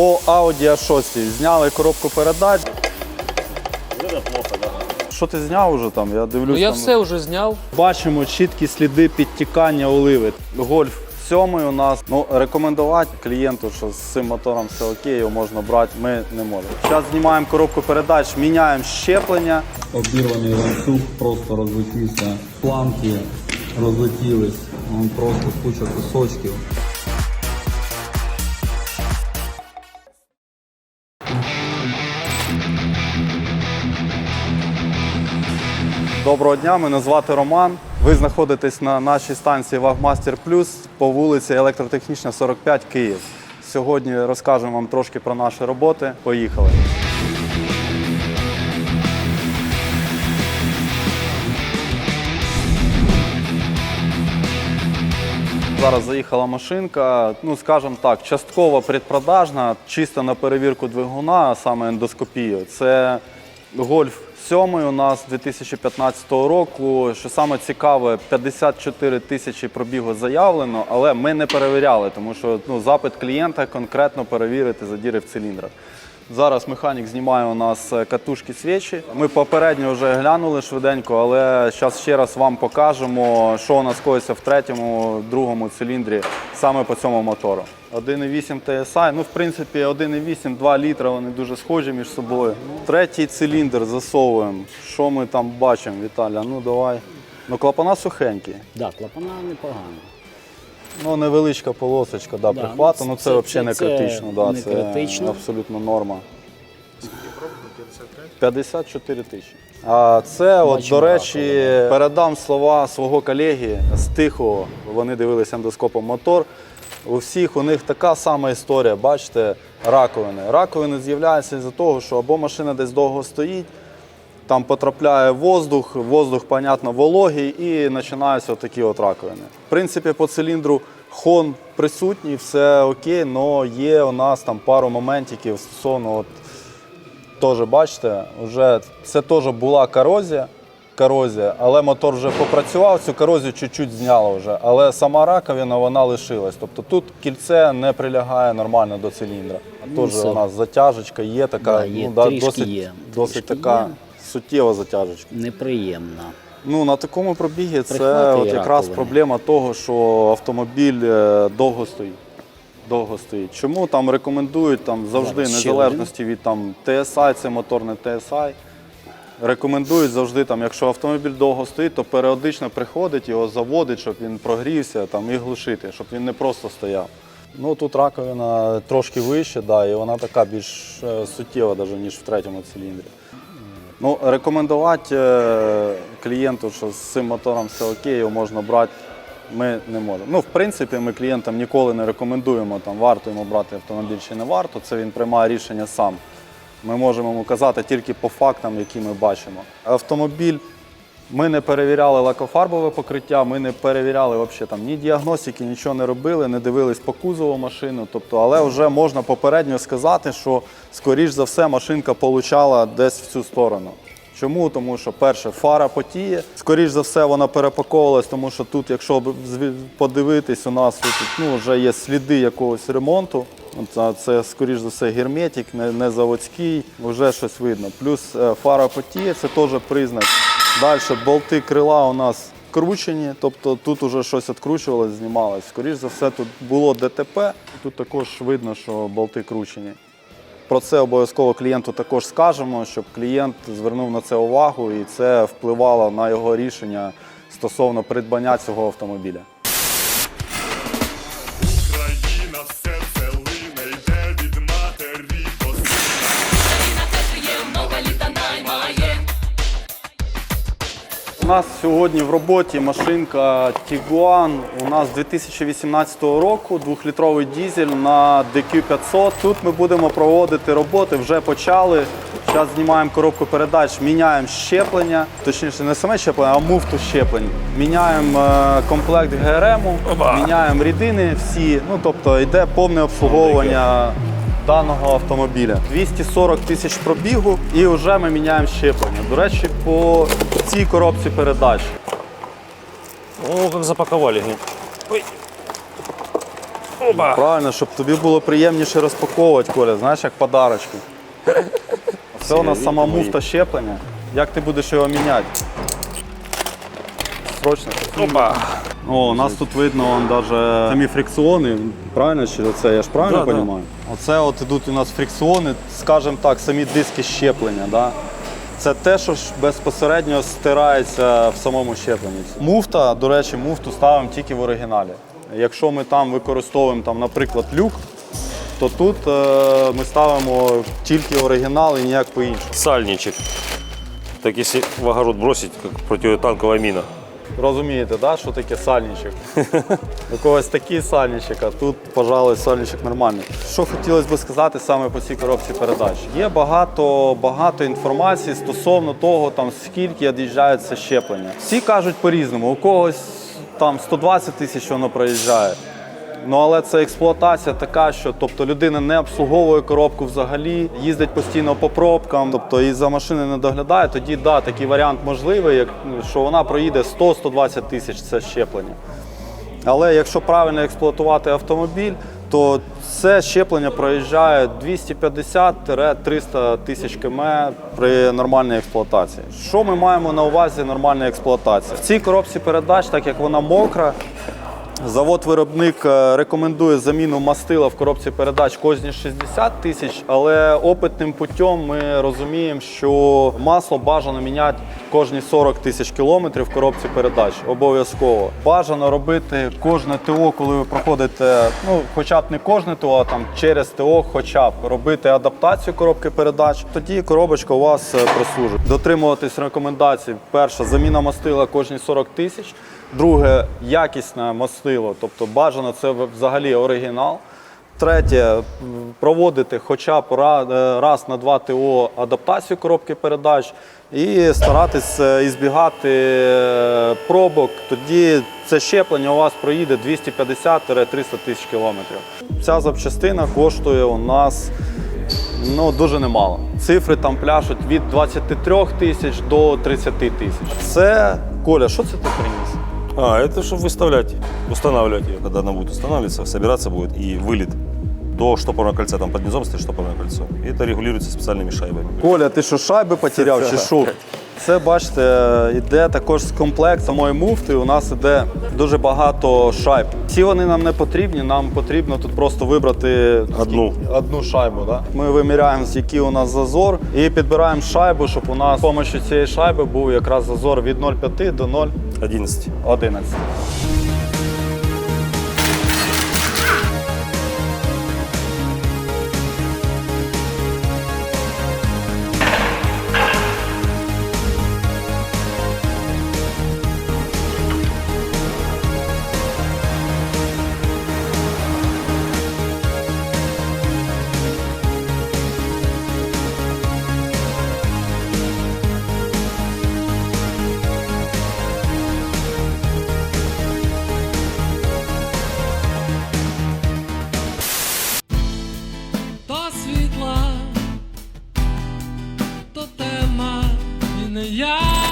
По Audi A6 зняли коробку передач. Що ти зняв уже там? Я дивлюсь. Ну я там... все вже зняв. Бачимо чіткі сліди підтікання оливи. Гольф сьомий у нас. Ну, рекомендувати клієнту, що з цим мотором все окей, його можна брати, ми не можемо. Зараз знімаємо коробку передач, міняємо щеплення. Обірваний ланцюг просто розлетівся, планки розлетілись, просто куча кусочків. Доброго дня, мене звати Роман. Ви знаходитесь на нашій станції Вагмастер Плюс по вулиці Електротехнічна 45 Київ. Сьогодні розкажемо вам трошки про наші роботи. Поїхали. Зараз заїхала машинка, ну скажімо так, частково предпродажна, чисто на перевірку двигуна, а саме ендоскопію. Це гольф 7 у нас 2015 року. Що саме цікаве, 54 тисячі пробігу заявлено, але ми не перевіряли, тому що ну, запит клієнта конкретно перевірити задіри в циліндрах. Зараз механік знімає у нас е, катушки свічі. Ми попередньо вже глянули швиденько, але зараз ще раз вам покажемо, що у нас коїться в третьому, другому циліндрі саме по цьому мотору. 1,8 TSI, ну в принципі 1,8, 2 літра, вони дуже схожі між собою. Третій циліндр засовуємо. Що ми там бачимо, Віталя? Ну давай. Ну клапана сухенькі. Да, клапана непогано. Ну, невеличка полосочка, да, Да, прихвату, ну, ну це- це, взагалі не це критично. Да, не це критично. абсолютно норма. 54 тисячі. А це, от, Бачимо до речі, передам слова свого колеги з Тихого. Вони дивилися ендоскопом мотор. У всіх у них така сама історія, бачите, раковини. Раковини з'являються із-за того, що або машина десь довго стоїть, там потрапляє воздух, воздух, понятно, вологий, і починаються такі от раковини. В принципі, по циліндру хон присутній, все окей, але є у нас там пару моментиків стосовно, от, теж бачите, вже це теж була корозія, корозія, але мотор вже попрацював, цю корозію чуть-чуть зняло вже, але сама раковина вона лишилась. Тобто тут кільце не прилягає нормально до циліндра. Ну, у нас затяжечка є така, Да, є, ну, да, досить, є, досить трішки така є. Суттєва затяжечка. Неприємно. Ну на такому пробігі це от якраз раковини. проблема того, що автомобіль е, довго стоїть. Довго стоїть. Чому там рекомендують там завжди, Зараз незалежності від там TSI, це мотор не TSI. Рекомендують завжди, там, якщо автомобіль довго стоїть, то періодично приходить, його заводить, щоб він прогрівся там, і глушити, щоб він не просто стояв. Ну тут раковина трошки вища, да, і вона така більш е, суттєва, навіть, ніж в третьому циліндрі. Ну, рекомендувати е, клієнту, що з цим мотором все окей, його можна брати, ми не можемо. Ну, в принципі, ми клієнтам ніколи не рекомендуємо, там, варто йому брати автомобіль чи не варто. Це він приймає рішення сам. Ми можемо йому казати тільки по фактам, які ми бачимо. Автомобіль ми не перевіряли лакофарбове покриття, ми не перевіряли взагалі там ні діагностики, нічого не робили, не дивились по кузову машину. Тобто, але вже можна попередньо сказати, що скоріш за все машинка получала десь в цю сторону. Чому? Тому що перше, фара потіє. Скоріш за все, вона перепаковувалась, тому що тут, якщо подивитись, у нас ну, вже є сліди якогось ремонту. А Це, скоріш за все, герметик, не, не заводський, вже щось видно. Плюс е, фара потіє, це теж признак. Далі болти крила у нас кручені, тобто тут вже щось відкручувалось, знімалось. Скоріш за все, тут було ДТП, тут також видно, що болти кручені. Про це обов'язково клієнту також скажемо, щоб клієнт звернув на це увагу і це впливало на його рішення стосовно придбання цього автомобіля. Нас сьогодні в роботі машинка Tiguan. У нас 2018 року, двохлітровий дізель на DQ500. Тут ми будемо проводити роботи, вже почали. Зараз знімаємо коробку передач, міняємо щеплення, точніше не саме щеплення, а муфту щеплень. Міняємо е, комплект ГРМ, міняємо рідини всі. Ну тобто йде повне обслуговування даного автомобіля. 240 тисяч пробігу і вже ми міняємо щеплення. До речі, по цій коробці передач. О, как запаковали. Ой. Правильно, щоб тобі було приємніше розпаковувати, Коля, знаєш, як подарочки. Це у нас сама муфта щеплення. Як ти будеш його міняти? Срочно. Опа. О, у нас тут видно он даже самі фрикціони, правильно чи це? Я ж правильно Да, да. розумію? Оце от ідуть у нас фрикціони, скажімо так, самі диски щеплення. Да? Це те, що безпосередньо стирається в самому щепленні. Муфта, до речі, муфту ставимо тільки в оригіналі. Якщо ми там використовуємо, там, наприклад, люк, то тут е, ми ставимо тільки оригінал і ніяк по-іншому. Сальничек. Так если в огород бросить, как противотанковая мина. Розумієте, да, що таке сальничок? У когось такий сальничок, а тут, пожалуй, сальничок нормальний. Що хотілося б сказати саме по цій коробці передач? Є багато, багато інформації стосовно того, там, скільки від'їжджає щеплення. Всі кажуть по-різному, у когось там 120 тисяч воно проїжджає. Ну але це експлуатація така, що тобто людина не обслуговує коробку взагалі, їздить постійно по пробкам, тобто і за машини не доглядає. Тоді да, такий варіант можливий, як ну, що вона проїде 100-120 тисяч це щеплення. Але якщо правильно експлуатувати автомобіль, то це щеплення проїжджає 250-300 тисяч км при нормальній експлуатації. Що ми маємо на увазі нормальна експлуатація? В цій коробці передач, так як вона мокра, Завод-виробник е, рекомендує заміну мастила в коробці передач кожні 60 тисяч, але опитним путем ми розуміємо, що масло бажано міняти кожні 40 тисяч кілометрів в коробці передач. Обов'язково. Бажано робити кожне ТО, коли ви проходите, ну хоча б не кожне ТО, а там через ТО, хоча б робити адаптацію коробки передач. Тоді коробочка у вас е, прослужить. Дотримуватись рекомендацій. Перша заміна мастила кожні 40 тисяч. Друге якісне мастило, тобто бажано це взагалі оригінал. Третє, проводити хоча б е, раз на два ТО адаптацію коробки передач і старатись е, ізбігати е, пробок. Тоді це щеплення у вас проїде 250-300 тисяч кілометрів. Ця запчастина коштує у нас ну, дуже немало. Цифри там пляшуть від 23 тисяч до 30 тисяч. Це Коля, що це ти приніс? А, это чтобы выставлять, устанавливать ее, когда она будет устанавливаться, собираться будет и вылет до штопорного кольца, там под низом стоит штопорное кольцо. И это регулируется специальными шайбами. Коля, ти що шайби потеряв чи що? Це бачите, йде також з комплект моєї муфти. У нас іде дуже багато шайб. Всі вони нам не потрібні. Нам потрібно тут просто вибрати одну одну шайбу. Да? Ми виміряємо, який у нас зазор, і підбираємо шайбу, щоб у нас з допомогою цієї шайби був якраз зазор від 0,5 до 0,11. 11.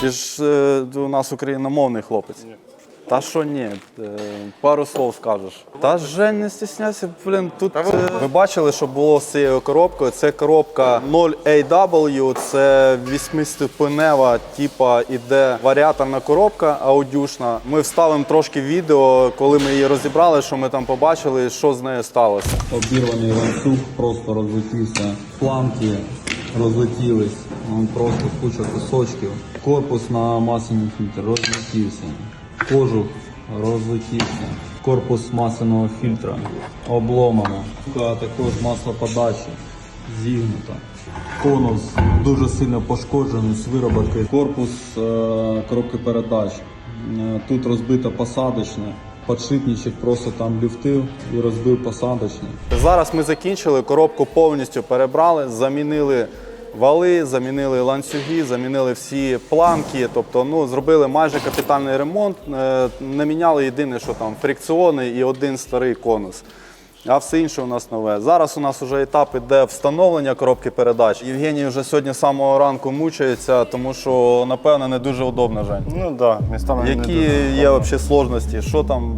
Ти ж е, у нас україномовний хлопець. Та що ні, Е, пару слов скажеш. Та Жень, не стісняйся, блін, тут е, ви бачили, що було з цією коробкою. Це коробка 0AW, це восьмиступенева, типа іде варіаторна коробка аудюшна. Ми вставимо трошки відео, коли ми її розібрали, що ми там побачили, що з нею сталося. Обірваний ланцюг просто розлетівся. Планки розлетілись. Просто куча кусочків. Корпус на масляний фільтр розлетівся. Кожух розлетівся. Корпус масляного фільтра обломано. Штука Також масло подачі зігнута. Конус дуже сильно пошкоджений з вироботки. Корпус е, коробки передач. Е, Тут розбито посадочне. Подшипничок просто там люфтив і розбив посадочний. Зараз ми закінчили, коробку повністю перебрали, замінили вали, замінили ланцюги, замінили всі планки. Тобто, ну, зробили майже капітальний ремонт. Е, Не міняли єдине, що там фрикціони і один старий конус. А все інше у нас нове. Зараз у нас вже етап іде встановлення коробки передач. Євгеній вже сьогодні з самого ранку мучається, тому що, напевно, не дуже удобно, Жень. Ну да, местами Які є взагалі сложності? Що там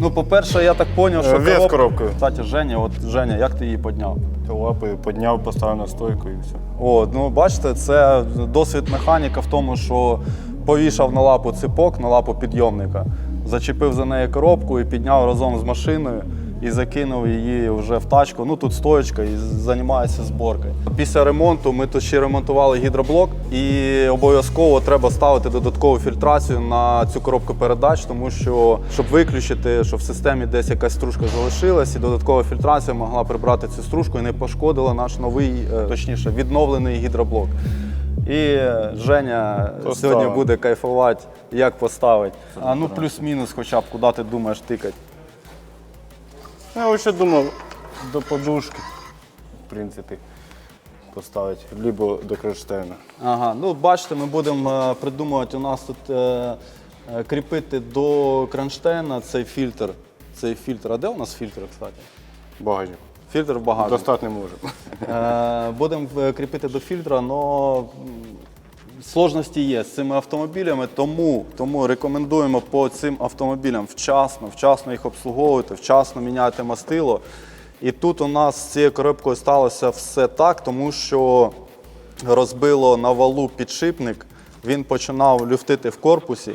Ну, по-перше, я так зрозумів, що Е, вес коробка- коробкою. Кстати, Женя, от Женя, як ти її підняв? Лапи підняв, поставив на стойку і все. О, ну бачите, це досвід механіка в тому, що повішав на лапу ципок, на лапу підйомника, зачепив за неї коробку і підняв разом з машиною і закинув її вже в тачку. Ну тут стоечка і займається зборкою. Після ремонту ми тут ще ремонтували гідроблок, і обов'язково треба ставити додаткову фільтрацію на цю коробку передач, тому що щоб виключити, що в системі десь якась стружка залишилась, і додаткова фільтрація могла прибрати цю стружку і не пошкодила наш новий, е, точніше, відновлений гідроблок. І Женя Поставить. сьогодні буде кайфувати, як поставить. А ну плюс-мінус, хоча б куди ти думаєш тикати. Я ще думав до подушки, в принципі, поставити, либо до кронштейна. Ага, ну бачите, ми будемо е, придумувати. У нас тут е, е, кріпити до кронштейна цей фільтр. Цей фільтр. А де у нас фільтр, кстати? Багажник. Фільтр в багажнику. Достати не можемо. Е, Будемо е, кріпити до фільтра, але сложності є з цими автомобілями, тому, тому рекомендуємо по цим автомобілям вчасно, вчасно їх обслуговувати, вчасно міняти мастило. І тут у нас з цією коробкою сталося все так, тому що розбило на валу підшипник, він починав люфтити в корпусі.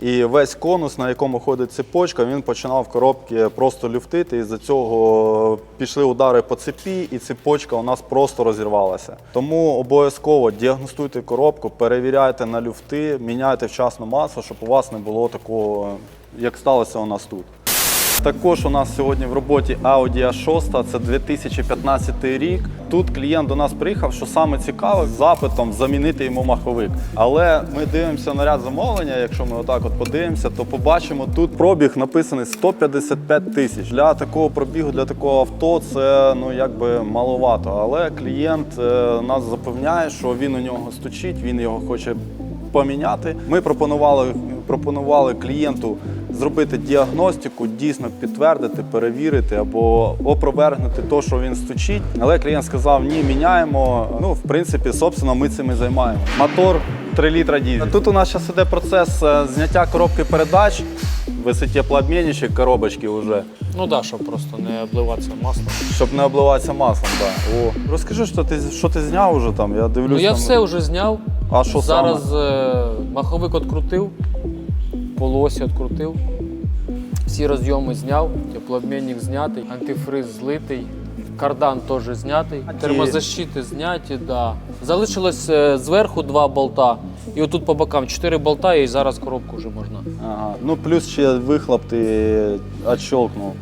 І весь конус, на якому ходить цепочка, він починав в коробці просто люфтити. І з-за цього пішли удари по цепі, і цепочка у нас просто розірвалася. Тому обов'язково діагностуйте коробку, перевіряйте на люфти, міняйте вчасно масло, щоб у вас не було такого, як сталося у нас тут. Також у нас сьогодні в роботі Audi A6, це 2015 рік. Тут клієнт до нас приїхав, що саме цікаве, запитом замінити йому маховик. Але ми дивимося на ряд замовлення. Якщо ми отак от подивимося, то побачимо тут пробіг написаний 155 тисяч. Для такого пробігу, для такого авто це ну якби маловато. Але клієнт е, нас запевняє, що він у нього стучить, він його хоче поміняти. Ми пропонували, пропонували клієнту зробити діагностику, дійсно підтвердити, перевірити або опровергнути те, що він стучить. Але клієнт сказав, ні, міняємо. Ну, в принципі, собственно, ми цим і займаємося. Мотор 3 літра дізель. Тут у нас зараз іде процес е, зняття коробки передач. Висить теплообмінничок коробочки вже, Ну да, щоб просто не обливатися маслом. щоб не обливатися маслом. Да. О. Розкажи, що ти, що ти зняв вже там. Я дивлюсь. Ну я там... все вже зняв. А що Зараз е, маховик відкрутив, полуосі відкрутив, всі розйоми зняв, теплообмінник знятий, антифриз злитий, кардан теж знятий, термозащити зняті, да. Залишилось е, зверху два болта. І отут по бокам чотири болта, і зараз коробку вже можна. Ага. Ну, плюс ще вихлоп ти відщолкнув.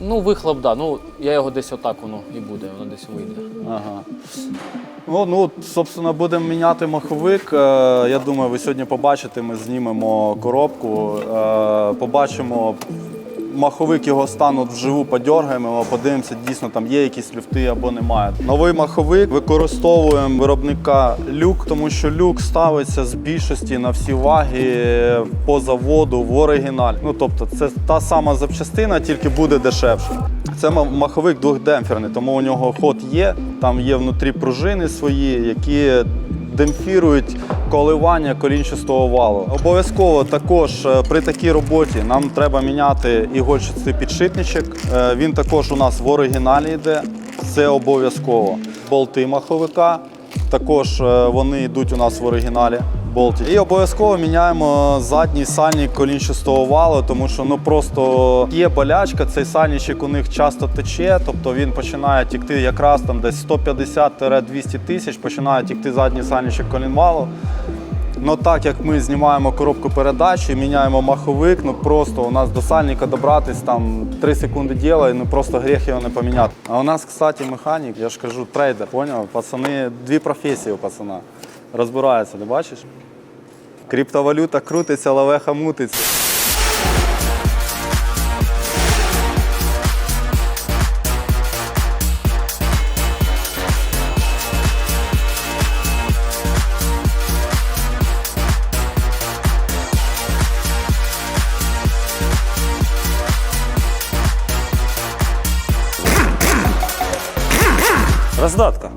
Ну, вихлоп, да. Ну, я його десь отак воно і буде, воно десь вийде. Ага. Ну, ну, собственно, будемо міняти маховик. Е, Я думаю, ви сьогодні побачите, ми знімемо коробку, е, побачимо маховик його стану вживу, подергаємо, подивимося, дійсно там є якісь люфти або немає. Новий маховик використовуємо виробника люк, тому що люк ставиться з більшості на всі ваги по заводу в оригіналі. Ну тобто, це та сама запчастина, тільки буде дешевше. Це маховик двохдемпферний, тому у нього ход є. Там є внутрі пружини свої, які демпфірують коливання колінчастого валу. Обов'язково також е, при такій роботі нам треба міняти ігольчастий підшипничок. Е, Він також у нас в оригіналі йде. Це обов'язково. Болти маховика. Також е, вони йдуть у нас в оригіналі. Болті. І обов'язково міняємо задній сальник колінчастого валу, тому що ну просто є болячка, цей сальничок у них часто тече, тобто він починає тікти якраз там десь 150-200 тисяч, починає тікти задній сальничок колінвалу. Ну так як ми знімаємо коробку передач і міняємо маховик, ну просто у нас до сальника добратись там 3 секунди діла, і ну просто гріх його не поміняти. А у нас, кстати, механік, я ж кажу, трейдер, поняв? Пацани, дві професії у пацана. Розбираються, не бачиш? Криптовалюта крутиться, лавеха мутиться. Раздатка.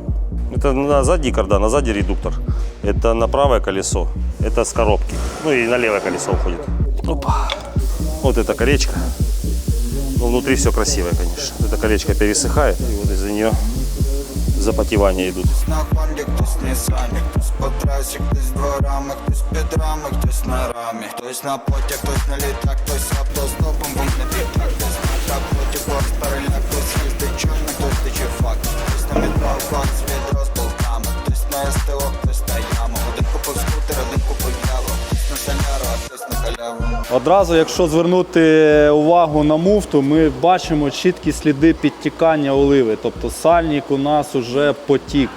Это на задний кардан, на задний редуктор. Это на правое колесо. Это с коробки. Ну и на левое колесо уходит. Опа. Вот это колечко. Но внутри все красивое, конечно. Это колечко пересыхает, и вот из-за нее запотевания идут. Хтось на хонді, хтось на сані, хтось по трасі, хтось дворами, хтось під рами, хтось на рамі, хтось на поті, хтось на літак, хтось автостопом вимкнути так, хтось на капоті, хтось переляк, хтось їздить чорно, хтось тече факт, хтось на метро, хтось відро з болтами, хтось на СТО, хтось на Одразу, якщо звернути увагу на муфту, ми бачимо чіткі сліди підтікання оливи. Тобто сальник у нас вже потік.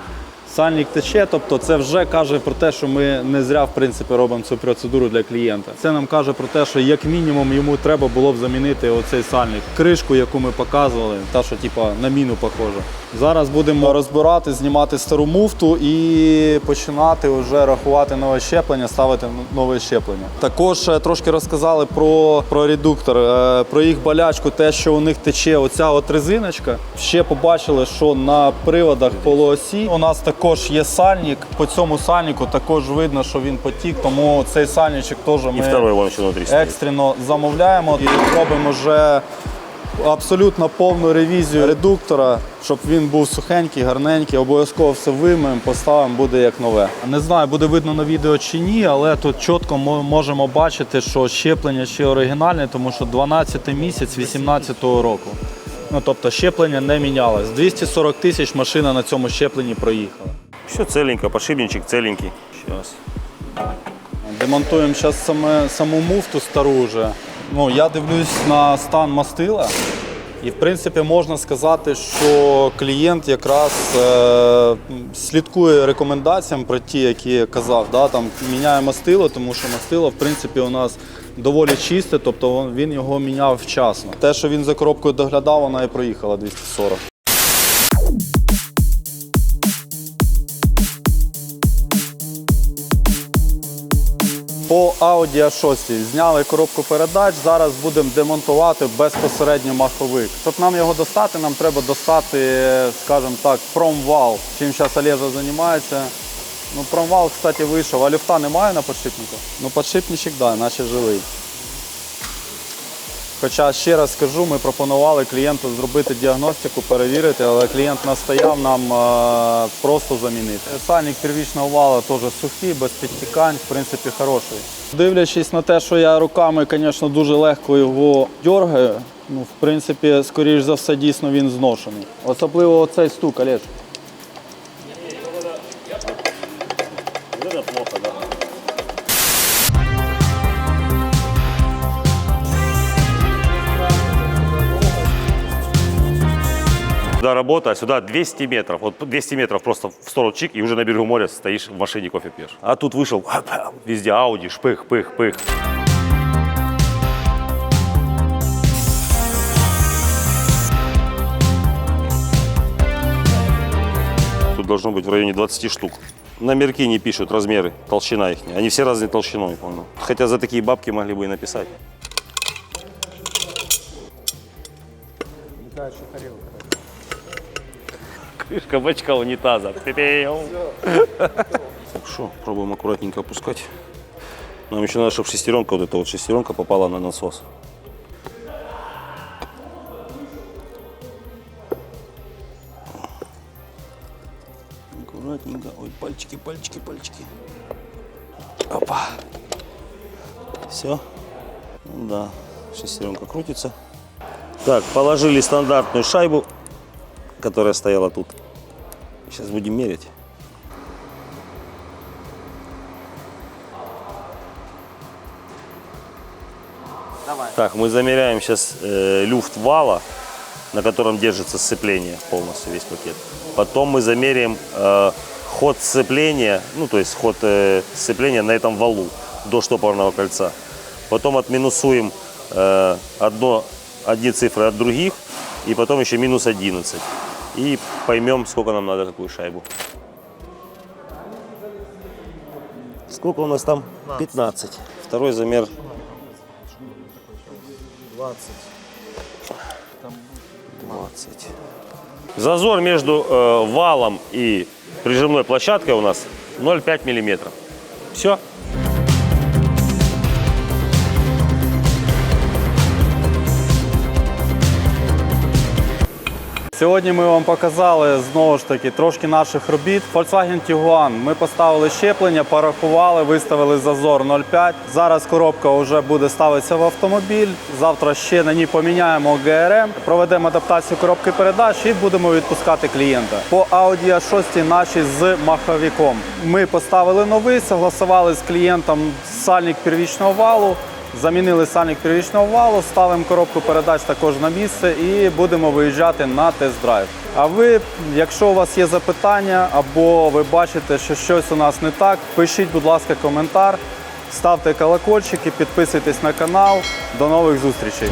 Сальник тече, тобто це вже каже про те, що ми не зря в принципі робимо цю процедуру для клієнта. Це нам каже про те, що як мінімум йому треба було б замінити оцей сальник. Кришку, яку ми показували, та що типа на міну похожа. Зараз будемо розбирати, знімати стару муфту і починати вже рахувати нове щеплення, ставити нове щеплення. Також е, трошки розказали про, про редуктор, е, про їх болячку, те, що у них тече оця от резиночка. Ще побачили, що на приводах полуосі у нас також є сальник. По цьому сальнику також видно, що він потік, тому цей сальничок теж ми екстрено замовляємо і робимо вже абсолютно повну ревізію редуктора, щоб він був сухенький, гарненький. Обов'язково все вимиємо, поставимо, буде як нове. Не знаю, буде видно на відео чи ні, але тут чітко мо- можемо бачити, що щеплення ще оригінальне, тому що 12 місяць 18-го року. Ну тобто щеплення не мінялось. 240 тисяч машина на цьому щепленні проїхала. Все целенько, подшипничек целенький. Сейчас. Демонтуємо зараз саме саму муфту стару вже. Ну, я дивлюсь на стан мастила. І в принципі можна сказати, що клієнт якраз е, слідкує рекомендаціям про ті, які я казав. Да? Там міняє мастило, тому що мастило в принципі у нас доволі чисте, тобто він його міняв вчасно. Те, що він за коробкою доглядав, вона і проїхала 240. По Audi A6 зняли коробку передач. Зараз будемо демонтувати безпосередньо маховик. Щоб нам його достати, нам треба достати, скажімо так, промвал. Чим зараз Олежа займається. Ну, промвал, кстати, вийшов. А люфта немає на подшипнику? Ну, подшипничок, да, наче живий. Хоча ще раз скажу, ми пропонували клієнту зробити діагностику, перевірити, але клієнт настояв нам е, просто замінити. Сальник первічного вала теж сухий, без підтікань, в принципі, хороший. Дивлячись на те, що я руками, звісно, дуже легко його дергаю, ну, в принципі, скоріш за все, дійсно він зношений. Особливо оцей стук, Олеж. Работа, а сюда 200 метров. Вот 200 метров просто в сторону чик, и уже на берегу моря стоишь в машине кофе пьешь. А тут вышел, везде Ауди, шпых, пых, пых. Тут должно быть в районе 20 штук. На мерки не пишут размеры, толщина их. Они все разной толщиной, по-моему. Хотя за такие бабки могли бы и написать. Крышка бачка унитаза. Пипеу. Так что, пробуем аккуратненько опускать. Нам еще надо, чтобы шестеренка, вот эта вот шестеренка попала на насос. Аккуратненько. Ой, пальчики, пальчики, пальчики. Опа. Все. Ну да, шестеренка крутится. Так, положили стандартную шайбу, которая стояла тут. Сейчас будем мерить. Так, мы замеряем сейчас э, люфт вала, на котором держится сцепление полностью, весь пакет. Потом мы замеряем э, ход сцепления, ну то есть ход э, сцепления на этом валу до штопорного кольца. Потом отминусуем э, одно, одни цифры от других, и потом еще минус 11. И поймем, сколько нам надо какую шайбу. Сколько у нас там? 15. Второй замер 20. Зазор между э, валом и прижимной площадкой у нас 0,5 миллиметров. Все. Сьогодні ми вам показали знову ж таки трошки наших робіт. Volkswagen Tiguan. Ми поставили щеплення, порахували, виставили зазор 0,5. Зараз коробка вже буде ставитися в автомобіль. Завтра ще на ній поміняємо ГРМ, проведемо адаптацію коробки передач і будемо відпускати клієнта. По Audi A6 наші з маховиком. Ми поставили новий, согласували з клієнтом сальник первічного валу. Замінили сальник трирічного валу, ставимо коробку передач також на місце і будемо виїжджати на тест-драйв. А ви, якщо у вас є запитання або ви бачите, що щось у нас не так, пишіть, будь ласка, коментар, ставте колокольчики, підписуйтесь на канал. До нових зустрічей.